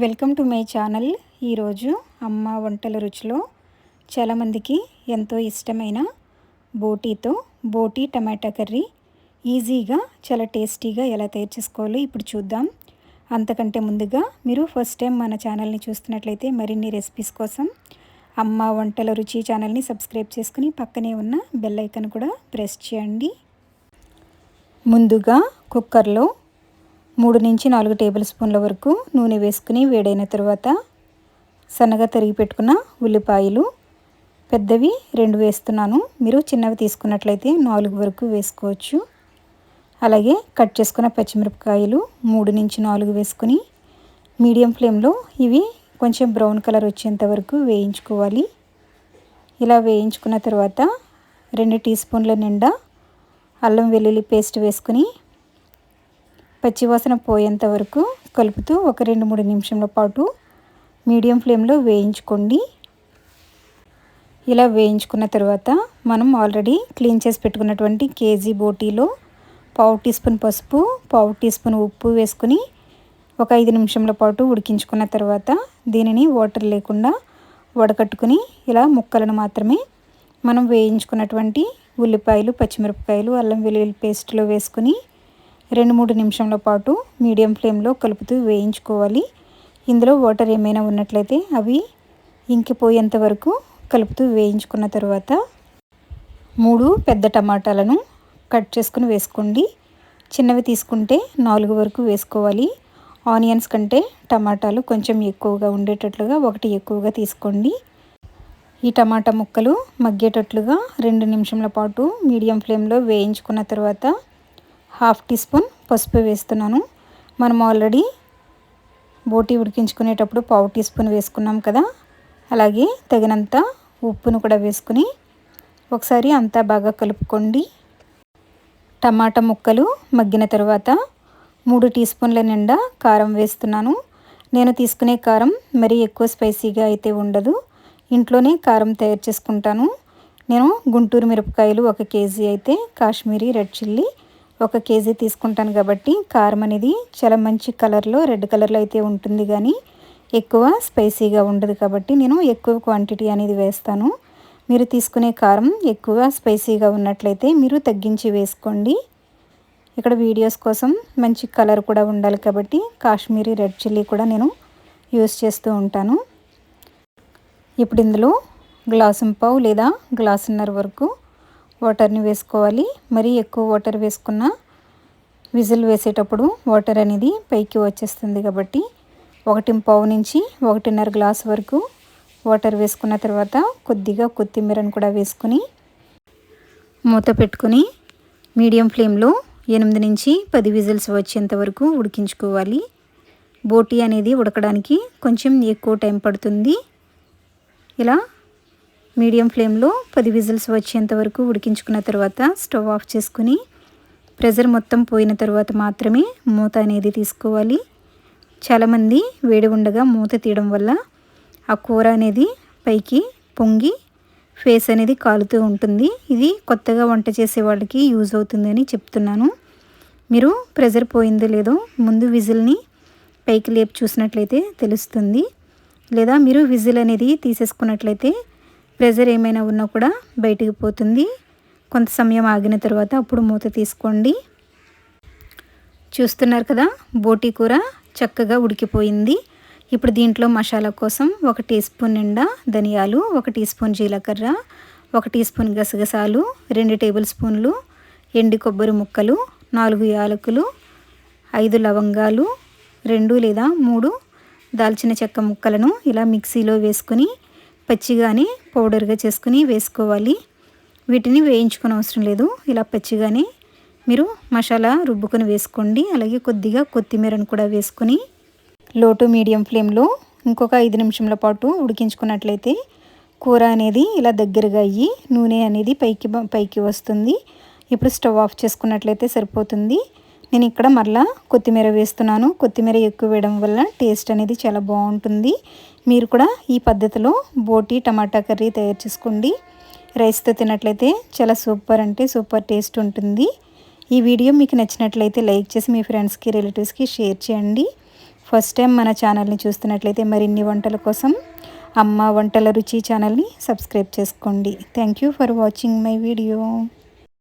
Welcome to my channel. ఈరోజు అమ్మ వంటల రుచిలో చాలామందికి ఎంతో ఇష్టమైన బోటీతో బోటీ టమాటా కర్రీ ఈజీగా చాలా టేస్టీగా ఎలా తయారు చేసుకోవాలో ఇప్పుడు చూద్దాం. అంతకంటే ముందుగా మీరు ఫస్ట్ టైం మన ఛానల్ని చూస్తున్నట్లయితే మరిన్ని రెసిపీస్ కోసం అమ్మ వంటల రుచి ఛానల్ని సబ్స్క్రైబ్ చేసుకుని పక్కనే ఉన్న బెల్ ఐకన్ కూడా ప్రెస్ చేయండి. ముందుగా కుక్కర్లో మూడు నుంచి నాలుగు టేబుల్ స్పూన్ల వరకు నూనె వేసుకుని వేడైన తర్వాత సన్నగా తరిగి పెట్టుకున్న ఉల్లిపాయలు పెద్దవి రెండు వేస్తున్నాను. మీరు చిన్నవి తీసుకున్నట్లయితే నాలుగు వరకు వేసుకోవచ్చు. అలాగే కట్ చేసుకున్న పచ్చిమిరపకాయలు మూడు నుంచి నాలుగు వేసుకుని మీడియం ఫ్లేమ్లో ఇవి కొంచెం బ్రౌన్ కలర్ వచ్చేంత వరకు వేయించుకోవాలి. ఇలా వేయించుకున్న తర్వాత రెండు టీ స్పూన్ల నిండా అల్లం వెల్లుల్లి పేస్ట్ వేసుకుని పచ్చివాసన పోయేంత వరకు కలుపుతూ ఒక రెండు మూడు నిమిషంల పాటు మీడియం ఫ్లేమ్లో వేయించుకోండి. ఇలా వేయించుకున్న తర్వాత మనం ఆల్రెడీ క్లీన్ చేసి పెట్టుకున్నటువంటి కేజీ బోటీలో పావు టీ స్పూన్ పసుపు పావు టీ స్పూన్ ఉప్పు వేసుకుని ఒక ఐదు నిమిషంల పాటు ఉడికించుకున్న తర్వాత దీనిని వాటర్ లేకుండా వడకట్టుకుని ఇలా ముక్కలను మాత్రమే మనం వేయించుకున్నటువంటి ఉల్లిపాయలు పచ్చిమిరపకాయలు అల్లం వెల్లుల్లి పేస్ట్లో వేసుకుని రెండు మూడు నిమిషంల పాటు మీడియం ఫ్లేమ్లో కలుపుతూ వేయించుకోవాలి. ఇందులో వాటర్ ఏమైనా ఉన్నట్లయితే అవి ఇంకిపోయేంత వరకు కలుపుతూ వేయించుకున్న తర్వాత మూడు పెద్ద టమాటాలను కట్ చేసుకుని వేసుకోండి. చిన్నవి తీసుకుంటే నాలుగు వరకు వేసుకోవాలి. ఆనియన్స్ కంటే టమాటాలు కొంచెం ఎక్కువగా ఉండేటట్లుగా ఒకటి ఎక్కువగా తీసుకోండి. ఈ టమాటా ముక్కలు మగ్గేటట్లుగా రెండు నిమిషంల పాటు మీడియం ఫ్లేమ్లో వేయించుకున్న తర్వాత హాఫ్ టీ స్పూన్ పసుపు వేస్తున్నాను. మనం ఆల్రెడీ బోటి ఉడికించుకునేటప్పుడు పావు టీ స్పూన్ వేసుకున్నాం కదా. అలాగే తగినంత ఉప్పును కూడా వేసుకుని ఒకసారి అంతా బాగా కలుపుకోండి. టమాటా ముక్కలు మగ్గిన తర్వాత మూడు టీ స్పూన్ల నిండా కారం వేస్తున్నాను. నేను తీసుకునే కారం మరీ ఎక్కువ స్పైసీగా అయితే ఉండదు. ఇంట్లోనే కారం తయారు చేసుకుంటాను. నేను గుంటూరు మిరపకాయలు ఒక కేజీ అయితే కాశ్మీరీ రెడ్ చిల్లీ ఒక కేజీ తీసుకుంటాను కాబట్టి కారం అనేది చాలా మంచి కలర్లో రెడ్ కలర్లో అయితే ఉంటుంది కానీ ఎక్కువ స్పైసీగా ఉండదు కాబట్టి నేను ఎక్కువ క్వాంటిటీ అనేది వేస్తాను. మీరు తీసుకునే కారం ఎక్కువ స్పైసీగా ఉన్నట్లయితే మీరు తగ్గించి వేసుకోండి. ఇక్కడ వీడియోస్ కోసం మంచి కలర్ కూడా ఉండాలి కాబట్టి కాశ్మీరీ రెడ్ చిల్లీ కూడా నేను యూస్ చేస్తూ ఉంటాను. ఇప్పుడు ఇందులో గ్లాసు పావు లేదా గ్లాసున్నర వరకు వాటర్ని వేసుకోవాలి. మరీ ఎక్కువ వాటర్ వేసుకున్న విజిల్ వేసేటప్పుడు వాటర్ అనేది పైకి వచ్చేస్తుంది కాబట్టి ఒకటి పావు నుంచి ఒకటిన్నర గ్లాస్ వరకు వాటర్ వేసుకున్న తర్వాత కొద్దిగా కొత్తిమీరను కూడా వేసుకుని మూత పెట్టుకుని మీడియం ఫ్లేమ్లో ఎనిమిది నుంచి పది విజిల్స్ వచ్చేంత వరకు ఉడికించుకోవాలి. బోటీ అనేది ఉడకడానికి కొంచెం ఎక్కువ టైం పడుతుంది. ఇలా మీడియం ఫ్లేమ్లో పది విజిల్స్ వచ్చేంత వరకు ఉడికించుకున్న తర్వాత స్టవ్ ఆఫ్ చేసుకుని ప్రెజర్ మొత్తం పోయిన తర్వాత మాత్రమే మూత అనేది తీసుకోవాలి. చాలామంది వేడి ఉండగా మూత తీయడం వల్ల ఆ కూర అనేది పైకి పొంగి ఫేస్ అనేది కాలుతూ ఉంటుంది. ఇది కొత్తగా వంట చేసే వాళ్ళకి యూజ్ అవుతుందని చెప్తున్నాను. మీరు ప్రెజర్ పోయిందో లేదో ముందు విజిల్ని పైకి లేపి చూసినట్లయితే తెలుస్తుంది. లేదా మీరు విజిల్ అనేది తీసేసుకున్నట్లయితే ప్రెజర్ ఏమైనా ఉన్నా కూడా బయటికి పోతుంది. కొంత సమయం ఆగిన తర్వాత అప్పుడు మూత తీసుకోండి. చూస్తున్నారు కదా బోటీ కూర చక్కగా ఉడికిపోయింది. ఇప్పుడు దీంట్లో మసాలా కోసం ఒక టీ స్పూన్ నిండా ధనియాలు ఒక టీ స్పూన్ జీలకర్ర ఒక టీ స్పూన్ గసగసాలు రెండు టేబుల్ స్పూన్లు ఎండి కొబ్బరి ముక్కలు నాలుగు యాలకులు ఐదు లవంగాలు రెండు లేదా మూడు దాల్చిన చెక్క ముక్కలను ఇలా మిక్సీలో వేసుకుని పచ్చిగానే పౌడర్గా చేసుకుని వేసుకోవాలి. వీటిని వేయించుకుని అవసరం లేదు. ఇలా పచ్చిగానే మీరు మసాలా రుబ్బుకొని వేసుకోండి. అలాగే కొద్దిగా కొత్తిమీరను కూడా వేసుకొని లో టు మీడియం ఫ్లేమ్లో ఇంకొక ఐదు నిమిషంల పాటు ఉడికించుకున్నట్లయితే కూర అనేది ఇలా దగ్గరగా అయ్యి నూనె అనేది పైకి పైకి వస్తుంది. ఇప్పుడు స్టవ్ ఆఫ్ చేసుకున్నట్లయితే సరిపోతుంది. నేను ఇక్కడ మరలా కొత్తిమీర వేస్తున్నాను. కొత్తిమీర ఎక్కువ వేయడం వల్ల టేస్ట్ అనేది చాలా బాగుంటుంది. మీరు కూడా ఈ పద్ధతిలో బోటి టమాటా కర్రీ తయారు చేసుకోండి. రైస్తో తిన్నట్లయితే చాలా సూపర్ అంటే సూపర్ టేస్ట్ ఉంటుంది. ఈ వీడియో మీకు నచ్చినట్లయితే లైక్ చేసి మీ ఫ్రెండ్స్కి రిలేటివ్స్కి షేర్ చేయండి. ఫస్ట్ టైం మన ఛానల్ని చూస్తున్నట్లయితే మరిన్ని వంటల కోసం అమ్మ వంటల రుచి ఛానల్ని సబ్స్క్రైబ్ చేసుకోండి. Thank you for watching my video.